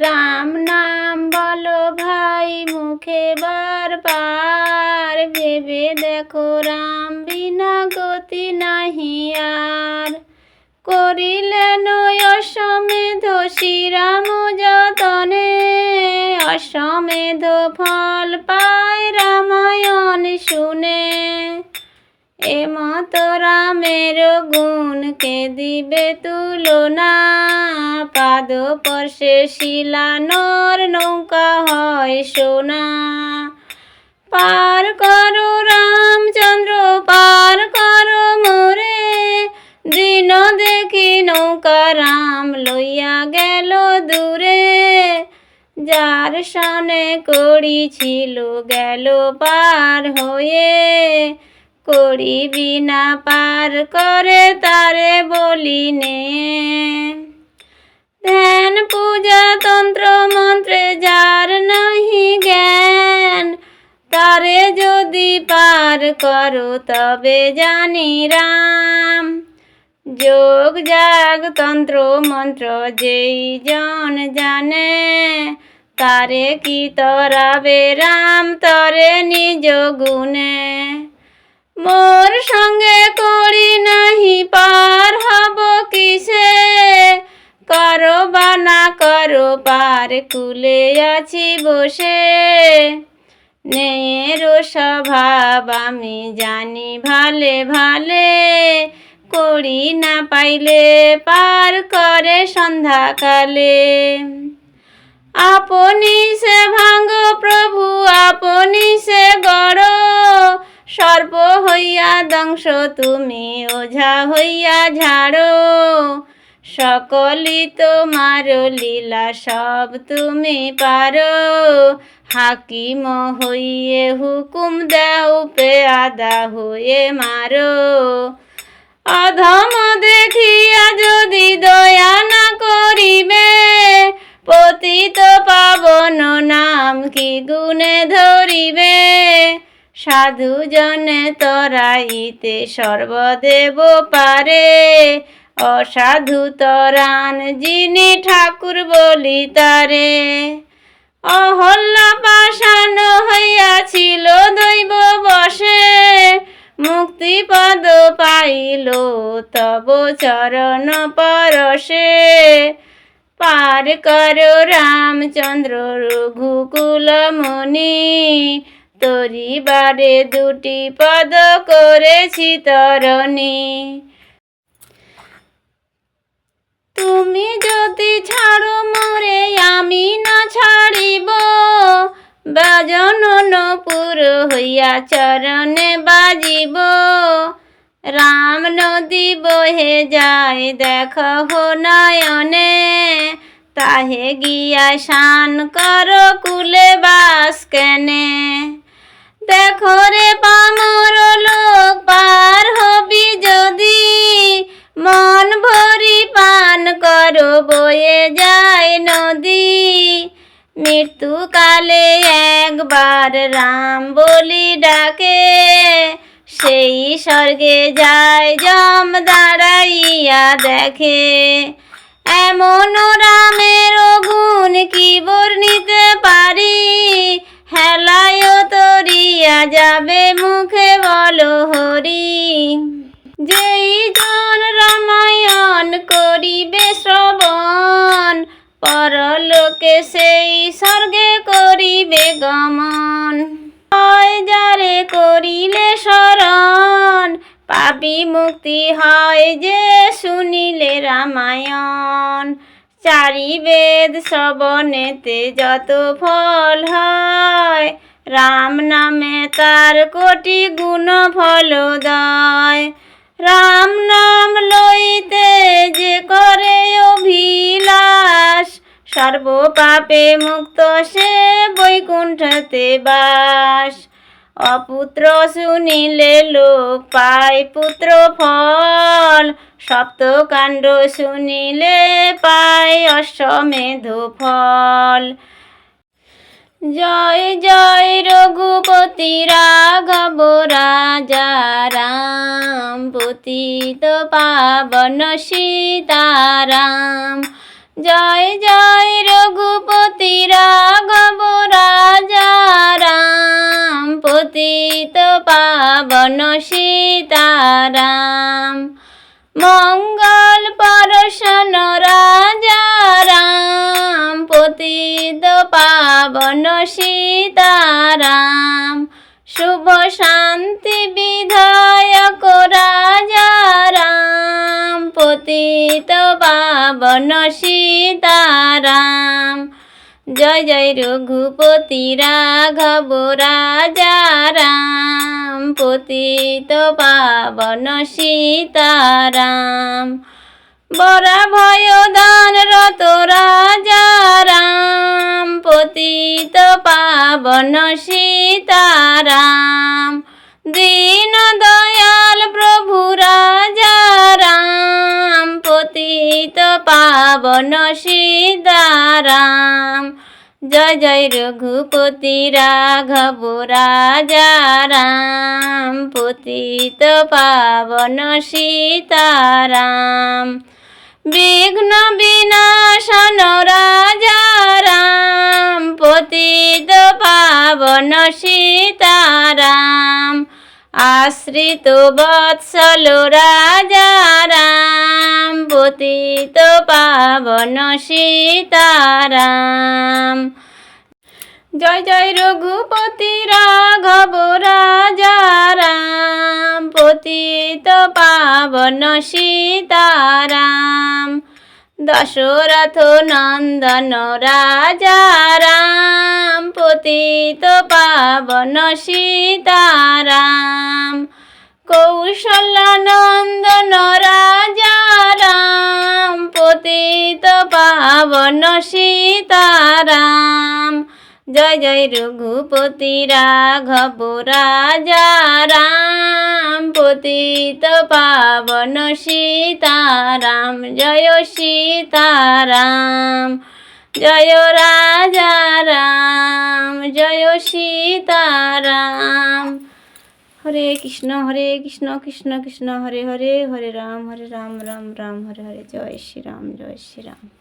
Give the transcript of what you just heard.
রাম নাম বলো ভাই, মুখে বার বারবার ভেবে দেখো রাম বিনা গতি নাহি আর। করিলেন অশ্বমেধ, শ্রীরাম যতনে। অশ্বমেধ ফল পায় এমত রামের গুণকে দিবে তুলনা? পাদ পর্শে শিলানোর নৌকা হয় সোনা। পার করো রামচন্দ্র, পার করো মোরে। দিন দেখি নৌকা রাম লইয়া গেল দূরে। যার সনে কড়ি ছিল গেল পার হয়ে। কড়ি বিনা পার করে তারে বলি নে ধ্যান পূজা তন্ত্র মন্ত্রে যার নাহি জ্ঞান, তারে যদি পার করো তবে জানি রাম। যোগ জাগ তন্ত্র, মন্ত্র যেই জন জানে, তারে কি তরাবে রাম, তরে নিজ গুণে। মোর সঙ্গে করি নাহি পার হব কিসে? করো বা না করো, পার কুলে আছি বসে। নেয়ের স্বভাব আমি জানি ভালে ভালে, করি না পাইলে পার করে সন্ধ্যাকালে। আপনি সে ভাঙ্গ প্রভু, আপনি সে গড় সর্প হইয়া দংশ তুমি ওঝা হইয়া ঝাড়ো। সকলি তোমার লীলা, সব তুমি পারো। হাকিম হইয়ে হুকুম দাও পে আদা হয়ে মারো। অধম দেখিয়া যদি দয়া না করিবে, পতিত পাবন নাম কি গুণে ধরিবে? সাধু জনে তরাইতে সর্বদেব পারে। অসাধু তরান যিনি ঠাকুর বলি তারে। অহল্লা পাষাণ হইয়াছিল দৈব বসে। মুক্তিপদ পাইল তব চরণ পরশে। পার করো রামচন্দ্র রঘুকুল মুনি তরি বারে দুটি পদ করেছি তরণী। তুমি যদি ছাড়ো মোরে, আমি না ছাড়িব। বাজন নপুর হইয়া চরণে বাজিব। রাম নদী বহে যায়, দেখ নয়নে। তাহে গিয়া শান কর কুলে বাস কেনে। দেখো রে পামর লোক পার হবি যদি। মন ভরি পান করো বয়ে যায় নদী। মৃত্যুকালে একবার রাম বলি ডাকে। সেই স্বর্গে যায় জম দাঁড়াইয়া দেখে। এমন রামের পরলোকে সেই স্বর্গে করিবে গমন। হয় যারে করিলে শরণ পাপি মুক্তি হয় যে শুনিলে রামায়ণ। চারি বেদ শ্রবণেতে যত ফল হয়, রাম নামে তার কোটি গুণ ফলদয়। রাম নাম লইতে যে সর্ব পাপে মুক্ত সে বৈকুণ্ঠতে বাস। অপুত্র শুনিলে লোক পায় পুত্র ফল। সপ্তকাণ্ড শুনিলে পায় অশ্বমেধ ফল। জয় জয় রঘুপতি রাঘব রাজা রাম। পতিত পাবন সীতারাম। জয় জয় রঘুপতি রাঘব রাজা রাম, পতিত পাবন সীতারাম। মঙ্গল পরশন রাজা রাম, পতিত পাবন সীতারাম। শুভ শান্তি বিধায়ক রাজা রাম, পতিত পাবন জয় জয় রঘুপতি রাঘব রাজা রাম পতিত পাবন সীতারাম। বরা ভয় দান রত রাজা রাম পতিত পাবন সীতারাম। দীন পাবন সীতারাম। জয় জয় রঘুপতি রাঘব রাজা রাম। পতিত পাবন সীতারাম। বিঘ্ন বিনাশন রাজা রাম। পতিত পাবন সীতারাম। আশ্রিত বৎসল রাজা রাম পতিত পাবন সীতারাম। জয় জয় রঘুপতি রাঘব রাজা রাম পতিত পাবন সীতারাম। দশরথ নন্দন রাজা রাম পতিত পাবন সীতারাম। কৌশল নন্দন রাজা রাম পতিত পাবন সীতারাম। জয় জয় রঘুপতি রাঘব রাজা রাম, পতিত পাবন সীতারাম, জয় সীতারাম, জয় রাজা রাম, জয় সীতারাম। হরে কৃষ্ণ হরে কৃষ্ণ কৃষ্ণ কৃষ্ণ, হরে হরে হরে রাম হরে রাম রাম রাম, হরে হরে, জয় শ্রীরাম জয় শ্রীরাম।